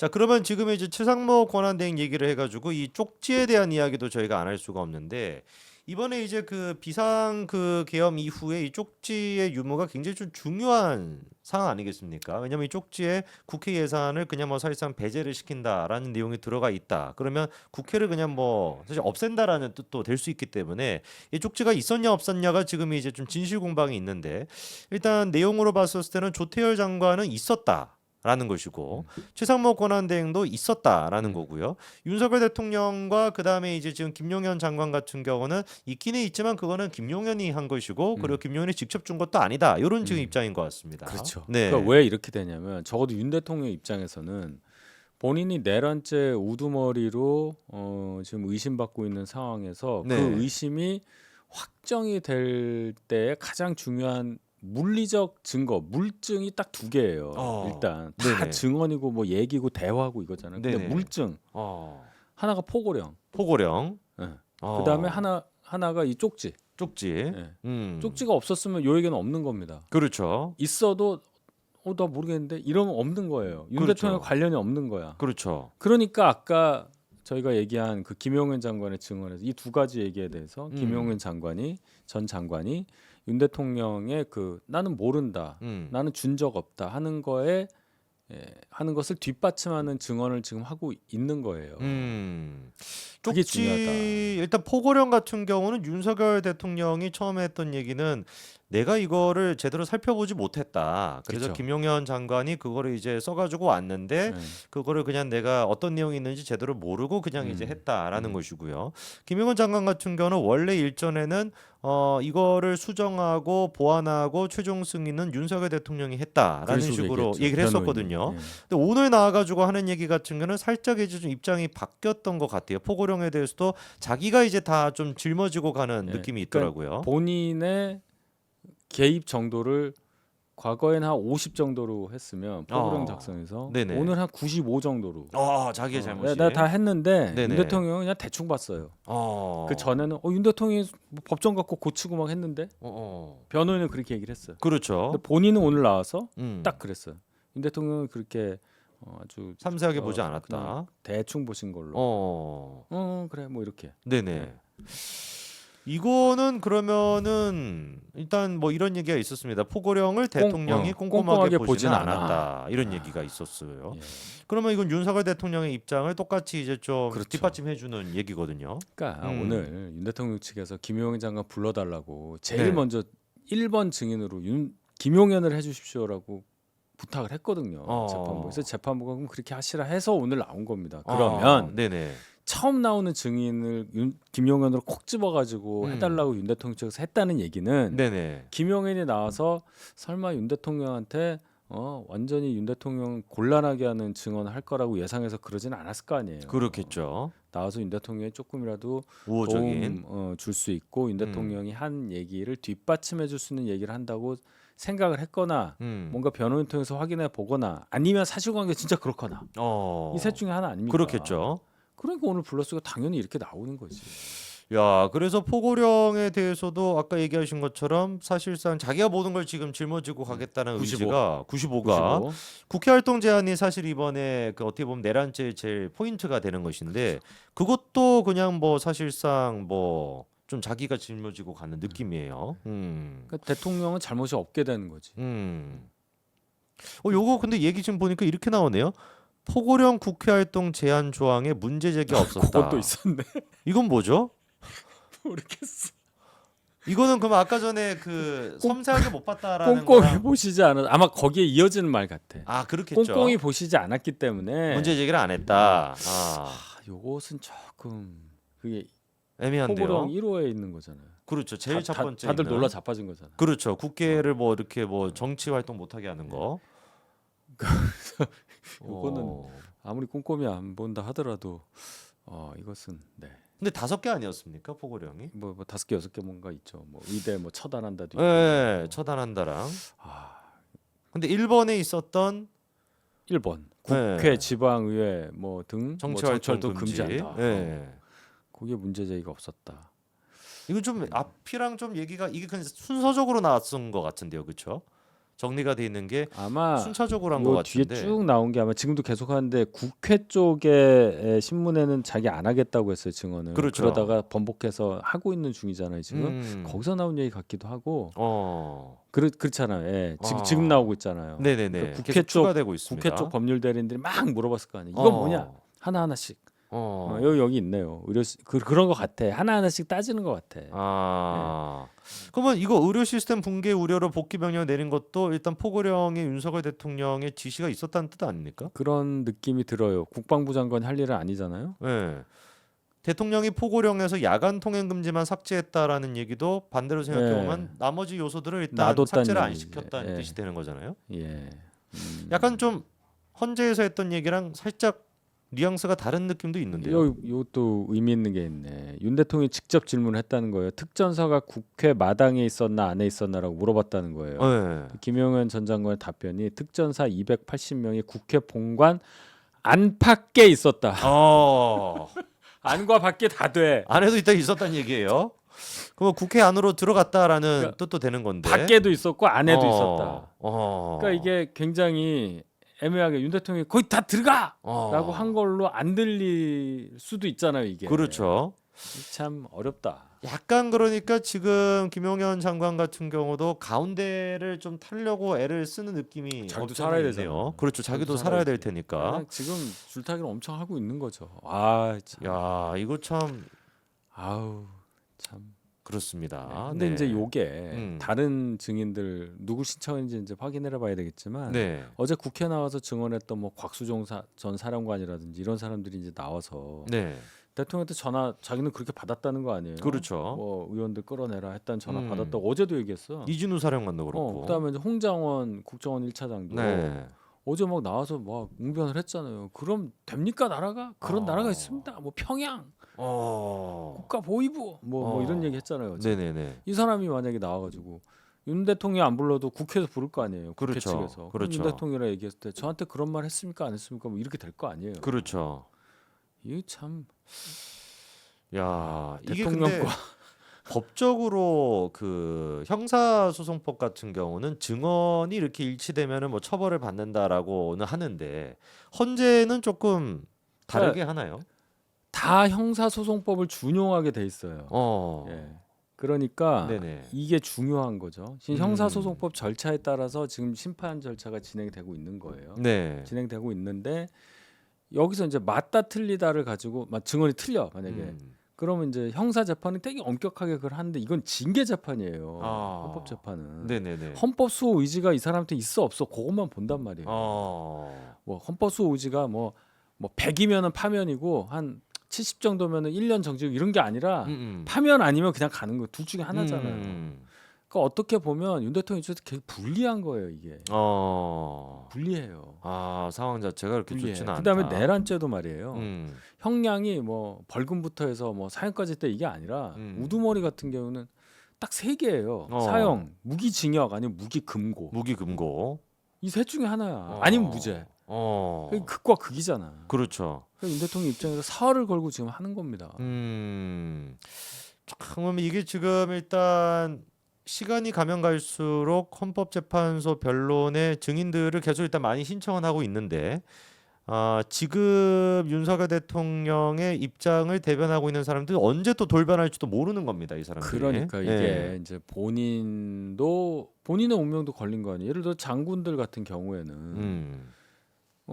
자 그러면 지금 이제 최상목 권한대행 얘기를 해가지고 이 쪽지에 대한 이야기도 저희가 안 할 수가 없는데 이번에 이제 그 비상 그 계엄 이후에 이 쪽지의 유무가 굉장히 좀 중요한 상황 아니겠습니까? 왜냐하면 이 쪽지에 국회 예산을 그냥 뭐 사실상 배제를 시킨다라는 내용이 들어가 있다. 그러면 국회를 그냥 뭐 사실 없앤다라는 뜻도 될 수 있기 때문에 이 쪽지가 있었냐 없었냐가 지금 이제 좀 진실 공방이 있는데 일단 내용으로 봤을 때는 조태열 장관은 있었다. 라는 것이고 최상목 권한대행도 있었다라는 거고요. 윤석열 대통령과 그 다음에 이제 지금 김용현 장관 같은 경우는 있기는 있지만 그거는 김용현이 한 것이고 그리고 김용현이 직접 준 것도 아니다. 이런 지금 음. 입장인 것 같습니다. 그렇죠. 네. 그러니까 왜 이렇게 되냐면 적어도 윤 대통령 입장에서는 본인이 내란죄 우두머리로 어, 지금 의심받고 있는 상황에서 네. 그 의심이 확정이 될때 가장 중요한 물리적 증거, 물증이 딱 두 개예요. 어. 일단 다 네네. 증언이고 뭐 얘기고 대화고 이거잖아요. 근데 네네. 물증 어. 하나가 포고령, 포고령. 예. 어. 그다음에 하나 하나가 이 쪽지. 쪽지. 예. 음. 쪽지가 없었으면 요에게는 없는 겁니다. 그렇죠. 있어도 어 나 모르겠는데 이러면 없는 거예요. 윤 그렇죠. 대통령 관련이 없는 거야. 그렇죠. 그러니까 아까 저희가 얘기한 그 김용현 장관의 증언에서 이 두 가지 얘기에 대해서 음. 김용현 장관이 전 장관이 윤 대통령의 그 나는 모른다, 음. 나는 준 적 없다 하는 거에 예, 하는 것을 뒷받침하는 증언을 지금 하고 있는 거예요. 음. 쪽지 중요하다. 일단 포고령 같은 경우는 윤석열 대통령이 처음에 했던 얘기는 내가 이거를 제대로 살펴보지 못했다. 그래서 그쵸. 김용현 장관이 그거를 이제 써가지고 왔는데 예. 그거를 그냥 내가 어떤 내용이 있는지 제대로 모르고 그냥 이제 음. 했다라는 음. 것이고요. 김용현 장관 같은 경우는 원래 일전에는 어 이거를 수정하고 보완하고 최종 승인은 윤석열 대통령이 했다라는 식으로 얘기했죠. 얘기를. 했었거든요. 예. 근데 오늘 나와가지고 하는 얘기 같은 경우는 살짝 이제 좀 입장이 바뀌었던 것 같아요. 포고령에 대해서도 자기가 이제 다 좀 짊어지고 가는 예. 느낌이 그러니까 있더라고요. 본인의 개입 정도를 과거에는 한50 정도로 했으면 포고령 어. 작성에서 네네. 오늘 한 95 정도로. 아 자기의 어, 잘못이. 내가 다 했는데 네네. 윤 대통령은 그냥 대충 봤어요. 어. 그 전에는 어, 윤 대통령이 뭐 법정 갖고 고치고 막 했는데 어, 어. 변호인은 그렇게 얘기를 했어요. 그렇죠. 근데 본인은 오늘 나와서 음. 딱 그랬어요. 윤 대통령은 그렇게 어, 아주 삼세하게 어, 보지 않았다. 대충 보신 걸로. 어, 어. 그래 뭐 이렇게. 네네. 네. 이거는 그러면은 일단 뭐 이런 얘기가 있었습니다. 포고령을 대통령이 어, 꼼꼼하게, 꼼꼼하게 보지는 않았다. 이런 아. 얘기가 있었어요. 예. 그러면 이건 윤석열 대통령의 입장을 똑같이 이제 좀 그렇죠. 뒷받침해주는 얘기거든요. 그러니까 음. 오늘 윤 대통령 측에서 김용현 장관 불러달라고 제일 네. 먼저 1번 증인으로 윤 김용현을 해주십시오라고 부탁을 했거든요. 어. 재판부에서 재판부가 그럼 그렇게 하시라 해서 오늘 나온 겁니다. 아, 그러면 네네. 처음 나오는 증인을 윤, 김용현으로 콕 집어가지고 음. 해달라고 윤 대통령 측에서 했다는 얘기는 네네. 김용현이 나와서 설마 윤 대통령한테 어 완전히 윤 대통령 곤란하게 하는 증언을 할 거라고 예상해서 그러지는 않았을 거 아니에요. 그렇겠죠. 나와서 윤 대통령이 조금이라도 우호적인. 도움 어, 줄 수 있고 윤 음. 대통령이 한 얘기를 뒷받침해 줄 수 있는 얘기를 한다고 생각을 했거나 음. 뭔가 변호인 통해서 확인해 보거나 아니면 사실관계 진짜 그렇거나 어. 이셋 중에 하나 아닙니까? 그렇겠죠. 그러니까 오늘 불렀으니까 당연히 이렇게 나오는 거지. 야, 그래서 포고령에 대해서도 아까 얘기하신 것처럼 사실상 자기가 모든 걸 지금 짊어지고 가겠다는 95. 의지가 95가 95. 국회 활동 제한이 사실 이번에 그 어떻게 보면 내란죄 제일 포인트가 되는 것인데 그것도 그냥 뭐 사실상 뭐 좀 자기가 짊어지고 가는 느낌이에요. 음. 그러니까 대통령은 잘못이 없게 되는 거지. 음. 어, 요거 근데 얘기 지금 보니까 이렇게 나오네요. 포고령 국회 활동 제한 조항에 문제 제기 없었다. 그것도 있었네. 이건 뭐죠? 모르겠어. 이거는 그럼 아까 전에 그 섬세하게 못 봤다라는 꼼꼼히 거랑 보시지 않은 아마 거기에 이어지는 말 같아. 아 그렇겠죠. 꼼꼼히 보시지 않았기 때문에 문제 제기를 안 했다. 아, 아, 요것은 조금 그게 애매한데요. 포고령 1호에 있는 거잖아요. 그렇죠. 제일 다- 첫 다- 번째 다들. 놀라 자빠진 거잖아. 그렇죠. 국회를 뭐 이렇게 뭐 정치 활동 못 하게 하는 거. 요거는 어. 아무리 꼼꼼히 안 본다 하더라도 어 이것은 네. 근데 다섯 개 아니었습니까 포고령이? 뭐, 뭐 다섯 개 여섯 개 뭔가 있죠. 뭐 의대 뭐 처단한다도 있고. 네, 처단한다랑. 아, 근데 1번에 있었던 1번 네. 국회 지방의회 뭐등 정치 뭐 활동 정치활동 금지. 금지한다. 네. 거기에 문제 제기가 없었다. 이건 좀 앞이랑 좀 얘기가 이게 그냥 순서적으로 나왔던 것 같은데요, 그렇죠? 정리가 돼 있는 게 아마 순차적으로 한것요 뒤에 같은데. 쭉 나온 게 아마 지금도 계속 하는데 국회 쪽에 신문에는 자기 안 하겠다고 했어요 증언을. 그렇죠. 그러다가 번복해서 하고 있는 중이잖아요 지금. 음. 거기서 나온 얘기 같기도 하고 어. 그렇 그렇잖아요. 예. 지금 아. 지금 나오고 있잖아요. 네네네. 그러니까 국회 계속 쪽- 추가되고 있습니다. 국회 쪽 법률 대리인들이 막 물어봤을 거 아니에요. 이건 어. 뭐냐? 하나 하나씩. 어. 어, 여기 여기 있네요. 의료 시- 그 그런 것 같아. 하나 하나씩 따지는 것 같아. 아. 그러면 이거 의료 시스템 붕괴 우려로 복귀 명령 내린 것도 일단 포고령의 윤석열 대통령의 지시가 있었다는 뜻 아닙니까? 그런 느낌이 들어요. 국방부 장관이 할 일은 아니잖아요. 네. 대통령이 포고령에서 야간 통행 금지만 삭제했다라는 얘기도 반대로 생각해 보면 네. 나머지 요소들을 일단 놔뒀다는 삭제를 안 얘기지. 시켰다는 예. 뜻이 되는 거잖아요. 예. 음. 약간 좀 헌재에서 했던 얘기랑 살짝 뉘앙스가 다른 느낌도 있는데요. 요 요것도 의미 있는 게 있네. 윤 대통령이 직접 질문을 했다는 거예요. 특전사가 국회 마당에 있었나 안에 있었나라고 물어봤다는 거예요. 네. 김용현 전 장관의 답변이 특전사 280명이 국회 본관 안팎에 있었다. 어. 안과 밖에 다 돼. 안에도 있다 있었다는 얘기예요. 그럼 국회 안으로 들어갔다라는 그러니까 뜻도 되는 건데. 밖에도 있었고 안에도 어, 있었다. 어. 그러니까 이게 굉장히 애매하게 윤 대통령이 거기 다 들어가라고 어. 한 걸로 안 들릴 수도 있잖아요. 이게 그렇죠. 참 어렵다. 약간 그러니까 지금 김용현 장관 같은 경우도 가운데를 좀 타려고 애를 쓰는 느낌이 자기도 살아야 되잖아. 있네요. 그렇죠. 자기도 살아야 될. 테니까. 그냥 지금 줄타기를 엄청 하고 있는 거죠. 아, 참. 야, 이거 참 아우 참. 그렇습니다. 근데 네. 이제 요게 음. 다른 증인들 누구 신청인지 이제 확인해 봐야 되겠지만 네. 어제 국회 나와서 증언했던 뭐 곽수종 사, 전 사령관이라든지 이런 사람들이 이제 나와서 네. 대통령한테 전화 자기는 그렇게 받았다는 거 아니에요? 그렇죠. 뭐 의원들 끌어내라 했다는 전화 음. 받았다고 어제도 얘기했어. 이진우 사령관도 그렇고. 어, 그다음에 이제 홍장원 국정원 1차장도 네. 어제 막 나와서 막 웅변을 했잖아요. 그럼 됩니까 나라가? 그런 어. 나라가 있습니다. 뭐 평양 어. 국가 보위부 뭐, 뭐 어. 이런 얘기 했잖아요. 어제. 네네네. 이 사람이 만약에 나와가지고 윤 대통령 안 불러도 국회에서 부를 거 아니에요. 국회 그렇죠. 측에서. 그렇죠. 윤 대통령이라 얘기했을 때 저한테 그런 말 했습니까 안 했습니까? 뭐 이렇게 될 거 아니에요. 그렇죠. 이게 참 야, 이게 대통령과 법적으로 그 형사소송법 같은 경우는 증언이 이렇게 일치되면은 뭐 처벌을 받는다라고는 하는데 헌재는 조금 다르게 하나요? 다 형사소송법을 준용하게 돼 있어요. 어. 예. 그러니까 네네. 이게 중요한 거죠. 지금 음. 형사소송법 절차에 따라서 지금 심판 절차가 진행이 되고 있는 거예요. 네. 진행되고 있는데 여기서 이제 맞다 틀리다를 가지고 막 증언이 틀려 만약에 음. 그러면 이제 형사 재판이 되게 엄격하게 그걸 하는데 이건 징계 재판이에요. 아. 헌법 재판은. 네네네. 헌법 수호 의지가 이 사람한테 있어 없어 그것만 본단 말이에요. 어. 뭐 헌법 수호 의지가 뭐 뭐 100이면은 파면이고 한 70 정도면은 1년 정직 이런 게 아니라 음, 음. 파면 아니면 그냥 가는 거 둘 중에 하나잖아요. 음. 그러니까 어떻게 보면 윤 대통령 입장에서 되게 불리한 거예요, 이게. 어. 불리해요. 아 상황 자체가 그렇게 불리해. 좋지는 않다. 그다음에 내란죄도 말이에요. 음. 형량이 뭐 벌금부터 해서 뭐 사형까지 때 이게 아니라 음. 우두머리 같은 경우는 딱 세 개예요. 어. 사형, 무기징역 아니면 무기금고. 무기 금고. 이 셋 중에 하나야. 어. 아니면 무죄. 어. 그게 극과 극이잖아. 그렇죠. 그러니까 윤 대통령 입장에서 사활을 걸고 지금 하는 겁니다. 음. 참 이게 지금 일단 시간이 가면 갈수록 헌법재판소 변론의 증인들을 계속 일단 많이 신청은 하고 있는데 아, 지금 윤석열 대통령의 입장을 대변하고 있는 사람들 언제 또 돌변할지도 모르는 겁니다, 이 사람들이. 그러니까 이게 예. 이제 본인도 본인의 운명도 걸린 거 아니에요. 예를 들어 장군들 같은 경우에는 음.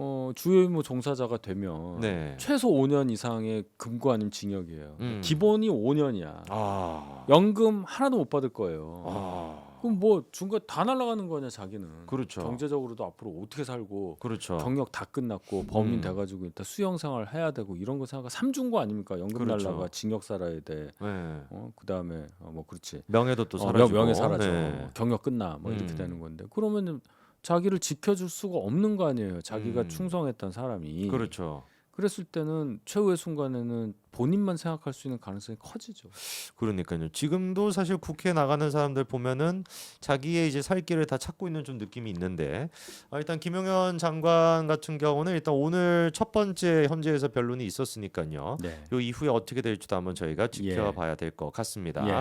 어, 주요 임무 종사자가 되면 네. 최소 5년 이상의 금고 아니면 징역이에요. 음. 기본이 5년이야. 아. 연금 하나도 못 받을 거예요. 아. 그럼 뭐 중간 다 날아가는 거냐 자기는. 그렇죠. 경제적으로도 앞으로 어떻게 살고 그렇죠. 경력 다 끝났고 범인 음. 돼가지고 일단 수영 생활 해야 되고 이런 거 생각 삼중고 아닙니까? 연금 그렇죠. 날라가 징역 살아야 돼. 네. 어 그다음에 어, 뭐 그렇지. 명예도 또 어, 사라지고. 명, 예 사라져. 네. 경력 끝나. 뭐 이렇게 음. 되는 건데 그러면 자기를 지켜줄 수가 없는 거 아니에요. 자기가 음. 충성했던 사람이. 그렇죠. 그랬을 때는 최후의 순간에는 본인만 생각할 수 있는 가능성이 커지죠. 그러니까요. 지금도 사실 국회에 나가는 사람들 보면은 자기의 이제 살 길을 다 찾고 있는 좀 느낌이 있는데 아, 일단 김용현 장관 같은 경우는 일단 오늘 첫 번째 현재에서 변론이 있었으니까요. 네. 요 이후에 어떻게 될지도 한번 저희가 예. 지켜봐야 될 것 같습니다. 예.